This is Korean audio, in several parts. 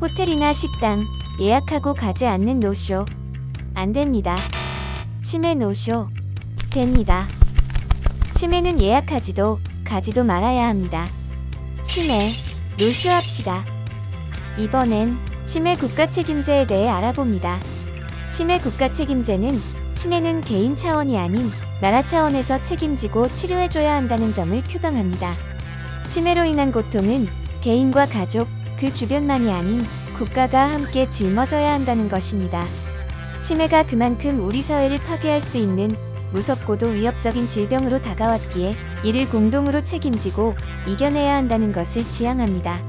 호텔이나 식당 예약하고 가지 않는 노쇼. 안 됩니다. 치매 노쇼. 됩니다. 치매는 예약하지도 가지도 말아야 합니다. 치매 노쇼합시다. 이번엔 치매 국가 책임제에 대해 알아봅니다. 치매 국가 책임제는 치매는 개인 차원이 아닌 나라 차원에서 책임지고 치료해줘야 한다는 점을 표방합니다. 치매로 인한 고통은 개인과 가족, 그 주변만이 아닌 국가가 함께 짊어져야 한다는 것입니다. 치매가 그만큼 우리 사회를 파괴할 수 있는 무섭고도 위협적인 질병으로 다가왔기에 이를 공동으로 책임지고 이겨내야 한다는 것을 지향합니다.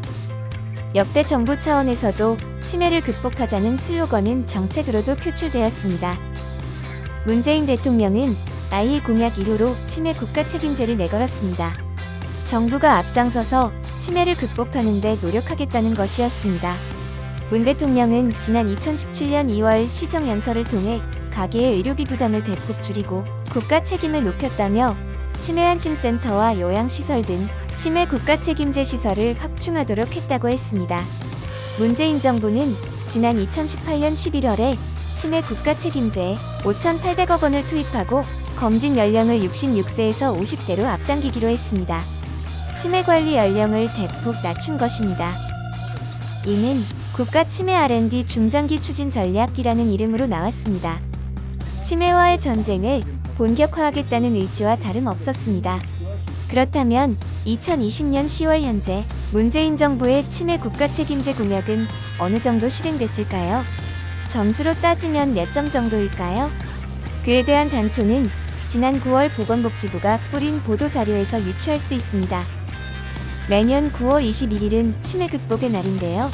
역대 정부 차원에서도 치매를 극복하자는 슬로건은 정책으로도 표출되었습니다. 문재인 대통령은 아이 공약 1호로 치매 국가 책임제를 내걸었습니다. 정부가 앞장서서 치매를 극복하는 데 노력하겠다는 것이었습니다. 문 대통령은 지난 2017년 2월 시정 연설을 통해 가계의 의료비 부담을 대폭 줄이고 국가 책임을 높였다며 치매 안심센터와 요양시설 등 치매 국가 책임제 시설을 확충하도록 했다고 했습니다. 문재인 정부는 지난 2018년 11월에 치매 국가 책임제에 5,800억 원을 투입하고 검진 연령을 66세에서 50대로 앞당기기로 했습니다. 치매 관리 연령을 대폭 낮춘 것입니다. 이는 국가 치매 R&D 중장기 추진 전략이라는 이름으로 나왔습니다. 치매와의 전쟁을 본격화하겠다는 의지와 다름없었습니다. 그렇다면 2020년 10월 현재 문재인 정부의 치매 국가 책임제 공약은 어느 정도 실행됐을까요? 점수로 따지면 몇 점 정도일까요? 그에 대한 단초는 지난 9월 보건복지부가 뿌린 보도 자료에서 유추할 수 있습니다. 매년 9월 21일은 치매 극복의 날인데요.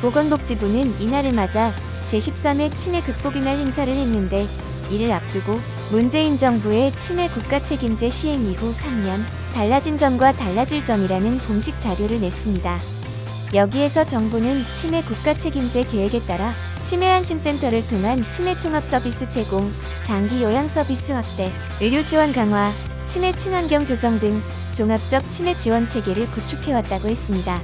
보건복지부는 이날을 맞아 제13회 치매 극복의 날 행사를 했는데 이를 앞두고 문재인 정부의 치매 국가 책임제 시행 이후 3년 달라진 점과 달라질 점이라는 공식 자료를 냈습니다. 여기에서 정부는 치매 국가 책임제 계획에 따라 치매 안심센터를 통한 치매 통합 서비스 제공, 장기 요양 서비스 확대, 의료 지원 강화, 치매 친환경 조성 등 종합적 치매 지원 체계를 구축해왔다고 했습니다.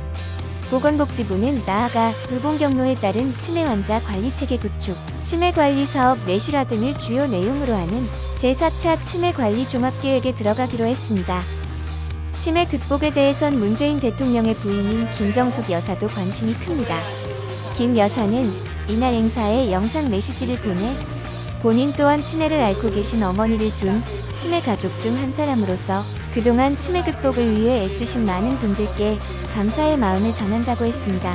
보건복지부는 나아가 돌봄 경로에 따른 치매 환자 관리 체계 구축, 치매 관리 사업 내실화 등을 주요 내용으로 하는 제4차 치매 관리 종합계획에 들어가기로 했습니다. 치매 극복에 대해선 문재인 대통령의 부인인 김정숙 여사도 관심이 큽니다. 김 여사는 이날 행사에 영상 메시지를 보내 본인 또한 치매를 앓고 계신 어머니를 둔 치매 가족 중 한 사람으로서 그동안 치매 극복을 위해 애쓰신 많은 분들께 감사의 마음을 전한다고 했습니다.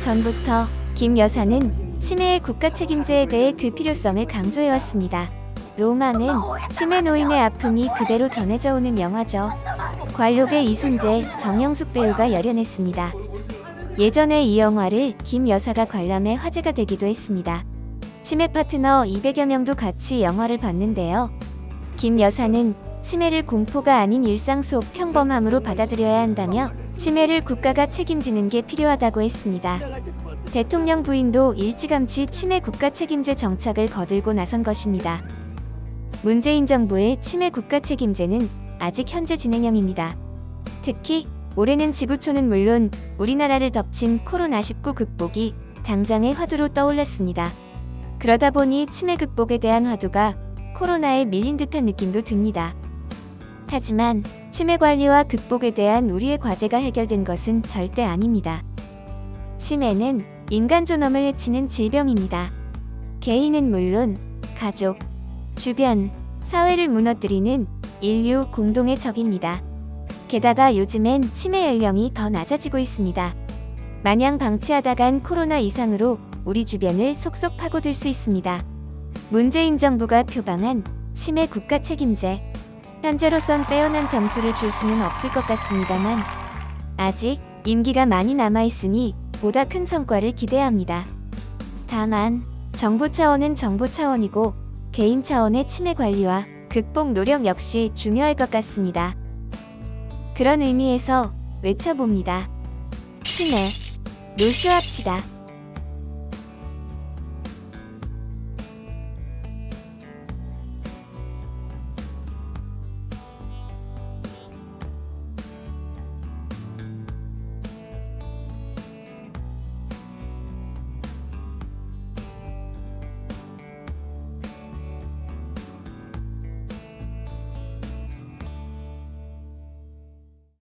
전부터 김 여사는 치매의 국가 책임제에 대해 그 필요성을 강조해왔습니다. 로마는 치매 노인의 아픔이 그대로 전해져 오는 영화죠. 관록의 이순재, 정영숙 배우가 열연했습니다. 예전에 이 영화를 김 여사가 관람해 화제가 되기도 했습니다. 치매 파트너 200여 명도 같이 영화를 봤는데요. 김 여사는 치매를 공포가 아닌 일상 속 평범함으로 받아들여야 한다며 치매를 국가가 책임지는 게 필요하다고 했습니다. 대통령 부인도 일찌감치 치매 국가 책임제 정착을 거들고 나선 것입니다. 문재인 정부의 치매 국가 책임제는 아직 현재 진행형입니다. 특히 올해는 지구촌은 물론 우리나라를 덮친 코로나19 극복이 당장의 화두로 떠올랐습니다. 그러다 보니 치매 극복에 대한 화두가 코로나에 밀린 듯한 느낌도 듭니다. 하지만 치매 관리와 극복에 대한 우리의 과제가 해결된 것은 절대 아닙니다. 치매는 인간 존엄을 해치는 질병입니다. 개인은 물론 가족, 주변, 사회를 무너뜨리는 인류 공동의 적입니다. 게다가 요즘엔 치매 연령이 더 낮아지고 있습니다. 마냥 방치하다간 코로나 이상으로 우리 주변을 속속 파고들 수 있습니다. 문재인 정부가 표방한 치매 국가 책임제. 현재로선 빼어난 점수를 줄 수는 없을 것 같습니다만 아직 임기가 많이 남아 있으니 보다 큰 성과를 기대합니다. 다만 정부 차원은 정부 차원이고 개인 차원의 치매 관리와 극복 노력 역시 중요할 것 같습니다. 그런 의미에서 외쳐봅니다. 치매 노쇼합시다.